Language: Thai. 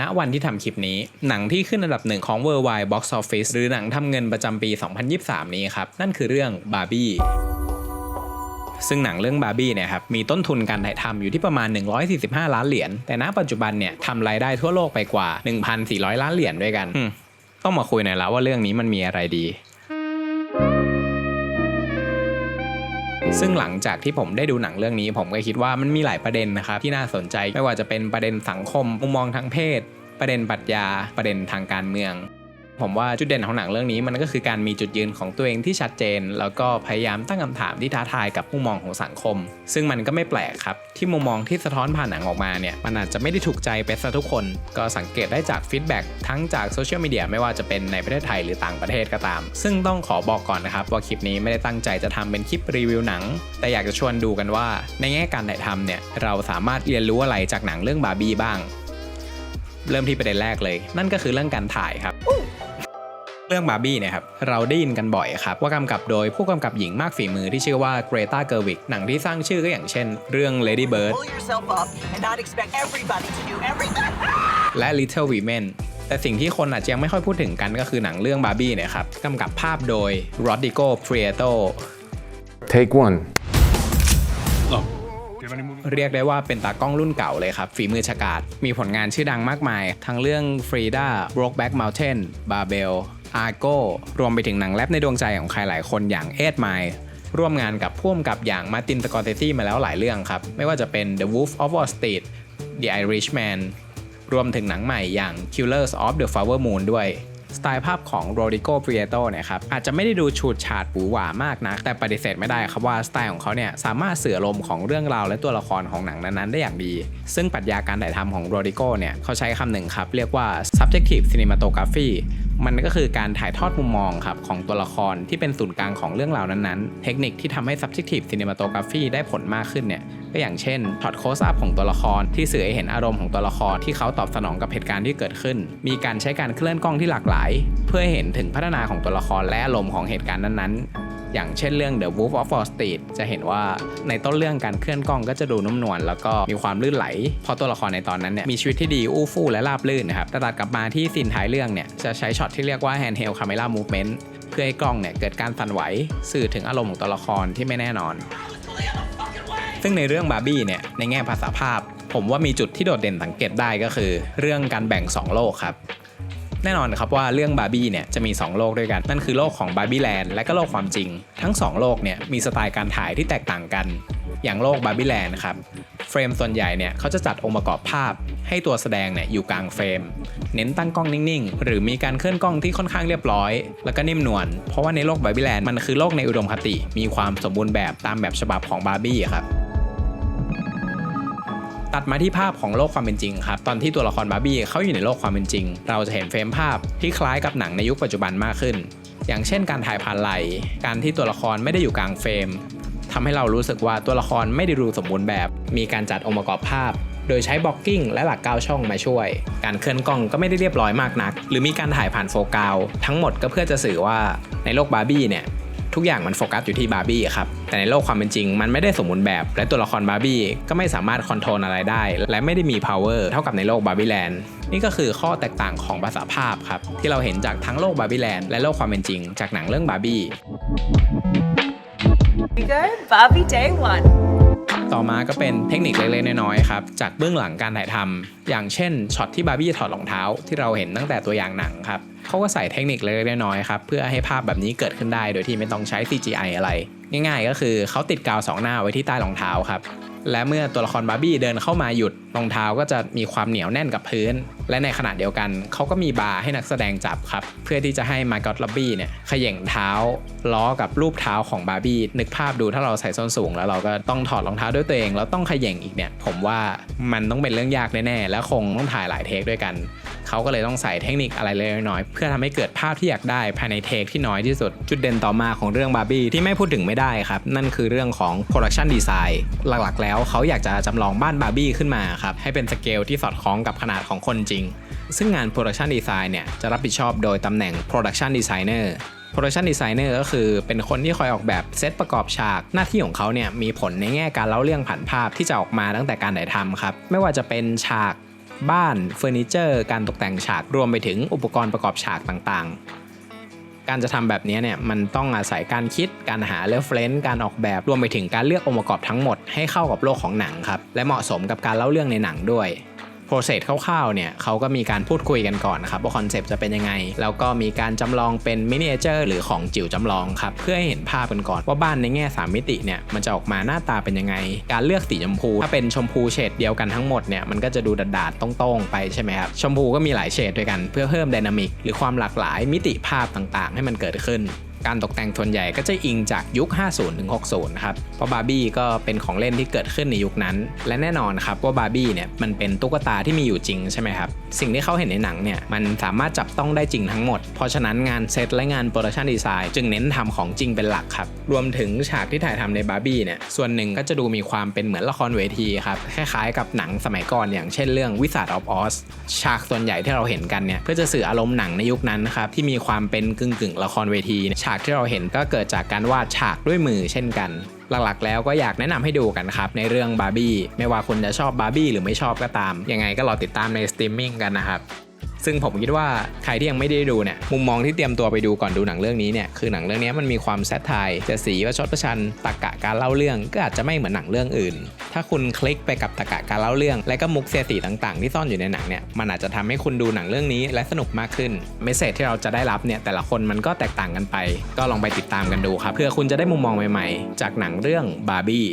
ณวันที่ทำคลิปนี้ หนังที่ขึ้นอันดับหนึ่งของ Worldwide Box Office หรือหนังทำเงินประจำปี 2023 นี้ครับ นั่นคือเรื่อง Barbie ซึ่งหนังเรื่องบาร์บี้เนี่ยครับมีต้นทุนการถ่ายทำอยู่ที่ประมาณ 145 ล้านเหรียญ แต่ณปัจจุบันเนี่ยทำรายได้ทั่วโลกไปกว่า 1,400 ล้านเหรียญด้วยกัน ต้องมาคุยหน่อยแล้วว่าเรื่องนี้มันมีอะไรดี ซึ่งหลังจากที่ผมได้ดูหนังเรื่องนี้ ผมก็คิดว่ามันมีหลายประเด็นนะครับที่น่าสนใจไม่ว่าจะเป็นประเด็นสังคมมุมมองทางเพศ ประเด็นปรัชญาประเด็นทางการเมือง ผมว่าจุดเด่นของหนังเรื่องนี้มันก็คือการมีจุดยืนของตัวเองที่ชัดเจน แล้วก็พยายามตั้งคำถามที่ท้าทายกับมุมมองของสังคม ซึ่งมันก็ไม่แปลกครับ ที่มุมมองที่สะท้อนผ่านหนังออกมาเนี่ยมันอาจจะไม่ได้ถูกใจไปซะทุกคน ก็สังเกตได้จากฟีดแบ็กทั้งจากโซเชียลมีเดียไม่ว่าจะเป็นในประเทศไทยหรือต่างประเทศก็ตาม ซึ่งต้องขอบอกก่อนนะครับว่าคลิปนี้ไม่ได้ตั้งใจจะทำเป็นคลิปรีวิวหนัง แต่อยากจะชวนดูกันว่า ในแง่การถ่ายทำเนี่ยเราสามารถเรียนรู้อะไรจากหนังเรื่องบาร์บี้บ้าง เริ่มที่ประเด็นแรกเลย นั่นก็คือเรื่องการถ่ายครับ เรื่องบาร์บี้เนี่ยครับเราได้ยินกันบ่อยครับ ว่ากำกับโดยผู้กำกับหญิงมากฝีมือที่ชื่อว่าเกรตาเกอร์วิกหนังที่สร้างชื่อก็อย่างเช่น เรื่อง Lady Bird Pull yourself up and not expect everybody to do everything. และ Little Women แต่สิ่งที่คนอาจจะยังไม่ค่อยพูดถึงกันก็คือหนังเรื่องบาร์บี้เนี่ยครับกำกับภาพโดย Rodrigo Prieto Take one. Look, do you have any movie? เรียกได้ว่าเป็นตากล้องรุ่นเก่าเลยครับ ฝีมือฉกาจมีผลงานชื่อดังมากมาย ทั้งเรื่อง Frida Brokeback Mountain Barbell Argo รวมไปถึงหนังแรปในดวงใจของใครหลายคนอย่างเอ็ดไมร่วมงานกับพ่วมกับอย่างมาตินสกอร์เซซีมาแล้วหลายเรื่องครับ ไม่ว่าจะเป็น The Wolf of Wall Street The Irishman รวมถึงหนังใหม่อย่าง Killers of the Flower Moon ด้วยสไตล์ภาพของโรดิโก p ร i โตเนี่ยครับอาจจะไม่ได้ดูฉูดฉาดหวือหวามากนะแต่ปฏิเสธไม่ได้ครับว่าสไตล์ของเขาเนี่ยสามารถเสื่ออารมของเรื่องราวและตัวละครของหนังนั้นๆได้อย่างดี ซึ่งปรัชญาการถ่ายทำของโรดิโกเนี่ยเขาใช้คำหนึ่งครับ เรียกว่า subjective cinematography มันก็คือการถ่ายทอดมุมมองครับของตัวละครที่เป็นศูนย์กลางของเรื่องราวนั้นๆ เทคนิคที่ทำให้ subjective cinematography ได้ผลมากขึ้นเนี่ยก็อย่างเช่นช็อตโคสอัพของตัวละคร ที่สื่อให้เห็นอารมณ์ของตัวละครที่เขาตอบสนองกับเหตุการณ์ที่เกิดขึ้น มีการใช้การเคลื่อนกล้องที่หลากหลาย เพื่อให้เห็นถึงพัฒนาของตัวละครและอารมณ์ของเหตุการณ์นั้นๆ อย่างเช่นเรื่อง The Wolf of Wall Street จะเห็นว่าในต้นเรื่องการเคลื่อนกล้องก็จะดูนุ่มนวลแล้วก็มีความลื่นไหลเพราะตัวละครในตอนนั้นเนี่ยมีชีวิตที่ดีอู้ฟู่และราบลื่นนะครับแต่ตัดกลับมาที่ซีนท้ายเรื่องเนี่ยจะใช้ช็อตที่เรียกว่า handheld camera movement เพื่อให้กล้องเนี่ยเกิดการสั่นไหวสื่อถึงอารมณ์ของตัวละครที่ไม่แน่นอน ซึ่งในเรื่องบาร์บี้เนี่ยในแง่ภาษาภาพ ผมว่ามีจุดที่โดดเด่นสังเกตได้ก็คือ เรื่องการแบ่ง 2 โลกครับ แน่นอนครับว่าเรื่องบาร์บี้เนี่ยจะมี 2 โลกด้วยกัน นั่นคือโลกของบาร์บี้แลนด์และก็โลกความจริง ทั้ง 2 โลกเนี่ยมีสไตล์การถ่ายที่แตกต่างกัน อย่างโลกบาร์บี้แลนด์ครับเฟรมส่วนใหญ่เนี่ยเขาจะจัดองค์ประกอบภาพ ให้ตัวแสดงเนี่ยอยู่กลางเฟรม เน้นตั้งกล้องนิ่งๆ หรือมีการเคลื่อนกล้องที่ค่อนข้างเรียบร้อย แล้วก็นิ่มนวลเพราะว่าในโลกบาร์บี้แลนด์มันคือโลกในอุดมคติ มีความสมบูรณ์แบบตามแบบฉบับของบาร์บี้ครับ ตัดมาที่ภาพของโลกความเป็นจริงครับ ตอนที่ตัวละครบาร์บี้เขาอยู่ในโลกความเป็นจริง เราจะเห็นเฟรมภาพที่คล้ายกับหนังในยุคปัจจุบันมากขึ้น อย่างเช่นการถ่ายผ่านไหล การที่ตัวละครไม่ได้อยู่กลางเฟรมทำให้เรารู้สึกว่าตัวละครไม่ได้ดูสมบูรณ์แบบ มีการจัดองค์ประกอบภาพ โดยใช้บล็อกกิ้งและหลักก้าวช่องมาช่วย การเคลื่อนกล้องก็ไม่ได้เรียบร้อยมากนัก หรือมีการถ่ายผ่านโฟกัสทั้งหมดก็เพื่อจะสื่อว่าในโลกบาร์บี้เนี่ย ทุกอย่างมันโฟกัสอยู่ที่บาร์บี้ครับแต่ในโลกความเป็นจริง มันไม่ได้สมบูรณ์แบบ และตัวละครบาร์บี้ก็ไม่สามารถคอนโทรลอะไรได้ และไม่ได้มี power เท่ากับในโลกบาร์บี้แลนด์นี่ก็คือข้อแตกต่างของภาษาภาพครับที่เราเห็นจากทั้งโลกบาร์บี้แลนด์และโลกความเป็นจริง จากหนังเรื่องบาร์บี้ We go Barbie day one. ต่อมาก็เป็นเทคนิคเล็กๆน้อยๆครับจากเบื้องหลังการถ่ายทำอย่างเช่นช็อตที่บาร์บี้ถอดรองเท้าที่เราเห็นตั้งแต่ตัวอย่างหนังครับเขาก็ใส่เทคนิคเล็กๆน้อยๆครับเพื่อให้ภาพแบบนี้เกิดขึ้นได้โดยที่ไม่ต้องใช้ CGI อะไร ง่ายๆ ก็คือเขาติดกาวสองหน้าไว้ที่ใต้รองเท้าครับ และเมื่อตัวละครบาร์บี้เดินเข้ามาหยุดรองเท้าก็จะมีความเหนียวแน่นกับพื้น และในขณะเดียวกันเขาก็มีบาร์ให้นักแสดงจับครับ เพื่อที่จะให้มา g อตล็อบบี้เนี่ยขย่งเท้า ล้อกับรูปเท้าของบาร์บี้นึกภาพดูถ้าเราใส่ส้นสูง แล้วเราก็ต้องถอดรองเท้าด้วยตัวเองแล้วต้องขย่งอีกเนี่ย ผมว่ามันต้องเป็นเรื่องยากแน่ๆและคงต้องถ่ายหลายเทคด้วยกัน เขาก็เลยต้องใส่เทคนิคอะไรเล็กๆน้อยๆเพื่อทำให้เกิดภาพที่อยากได้ภายในเทคที่น้อยที่สุด จุดเด่นต่อมาของเรื่องบาร์บี้ที่ไม่พูดถึงไม่ได้ครับ นั่นคือเรื่องของ Production Design หลักๆ แล้วเขาอยากจะจำลองบ้านบาร์บี้ขึ้นมาครับให้เป็นสเกลที่สอดคล้องกับขนาดของคนจริง ซึ่งงาน Production Design เนี่ยจะรับผิดชอบโดยตำแหน่ง Production Designer Production Designer ก็คือเป็นคนที่คอยออกแบบเซตประกอบฉาก หน้าที่ของเขาเนี่ยมีผลในแง่การเล่าเรื่องผ่านภาพที่จะออกมาตั้งแต่การถ่ายทำครับ ไม่ว่าจะเป็นฉาก บ้านเฟอร์นิเจอร์ การตกแต่งฉากรวมไปถึงอุปกรณ์ประกอบฉากต่างๆ การจะทำแบบนี้เนี่ยมันต้องอาศัยการคิดการหาเรฟเฟรนซ์การออกแบบรวมไปถึงการเลือกองค์ประกอบทั้งหมดให้เข้ากับโลกของหนังครับและเหมาะสมกับการเล่าเรื่องในหนังด้วย โปรเซสคร่าวๆเนี่ยเขาก็มีการพูดคุยกันก่อนนะครับว่าคอนเซปต์จะเป็นยังไง แล้วก็มีการจำลองเป็นมินิเอเจอร์หรือของจิ๋วจำลองครับเพื่อให้เห็นภาพกันก่อนว่าบ้านในแง่ 3 มิติเนี่ยมันจะออกมาหน้าตาเป็นยังไง การเลือกสีชมพู ถ้าเป็นชมพูเฉดเดียวกันทั้งหมดเนี่ยมันก็จะดูดาดๆตรงๆไปใช่ไหมครับชมพูก็มีหลายเฉดด้วยกันเพื่อเพิ่มไดนามิกหรือความหลากหลายมิติภาพต่างๆ ให้มันเกิดขึ้น การตกแต่งส่วนใหญ่ก็จะอิงจากยุค 50ถึง60 นะครับ เพราะบาร์บี้ก็เป็นของเล่นที่เกิดขึ้นในยุคนั้น และแน่นอนครับว่าบาร์บี้เนี่ยมันเป็นตุ๊กตาที่มีอยู่จริงใช่ไหมครับ สิ่งที่เขาเห็นในหนังเนี่ยมันสามารถจับต้องได้จริงทั้งหมด เพราะฉะนั้นงานเซตและงานโปรดักชันดีไซน์จึงเน้นทำของจริงเป็นหลักครับ รวมถึงฉากที่ถ่ายทำในบาร์บี้เนี่ยส่วนหนึ่งก็จะดูมีความเป็นเหมือนละครเวทีครับคล้ายๆกับหนังสมัยก่อนอย่างเช่นเรื่องวิสัทออฟออสฉากส่วนใหญ่ที่เราเห็นกันเนี่ยเพื่อจะสื่ออารมณ์หนังในยุคนั้นครับที่มีความเป็นกึ่งๆละครเวทีฉากที่เราเห็นก็เกิดจากการวาดฉากด้วยมือเช่นกัน หลักๆ แล้วก็อยากแนะนำให้ดูกันครับ ในเรื่องบาร์บี้ไม่ว่าคุณจะชอบบาร์บี้หรือไม่ชอบก็ตาม ยังไงก็รอติดตามในสตรีมมิ่งกันนะครับ ซึ่งผมคิดว่าใครที่ยังไม่ได้ดูเนี่ยมุมมองที่เตรียมตัวไปดูก่อนดูหนังเรื่องนี้เนี่ยคือหนังเรื่องนี้มันมีความแซทไทยจะสีประชดประชันตรกะการเล่าเรื่องก็อาจจะไม่เหมือนหนังเรื่องอื่น ถ้าคุณคลิกไปกับตรกะการเล่าเรื่อง และก็มุกเสียสีต่างๆ ที่ซ่อนอยู่ในหนังเนี่ยมันอาจจะทำให้คุณดูหนังเรื่องนี้และสนุกมากขึ้นเมสเซจที่เราจะได้รับเนี่ยแต่ละคนมันก็แตกต่างกันไป ก็ลองไปติดตามกันดูครับเพื่อคุณจะได้มุมมองใหม่ ๆ จากหนังเรื่องบาร์บี้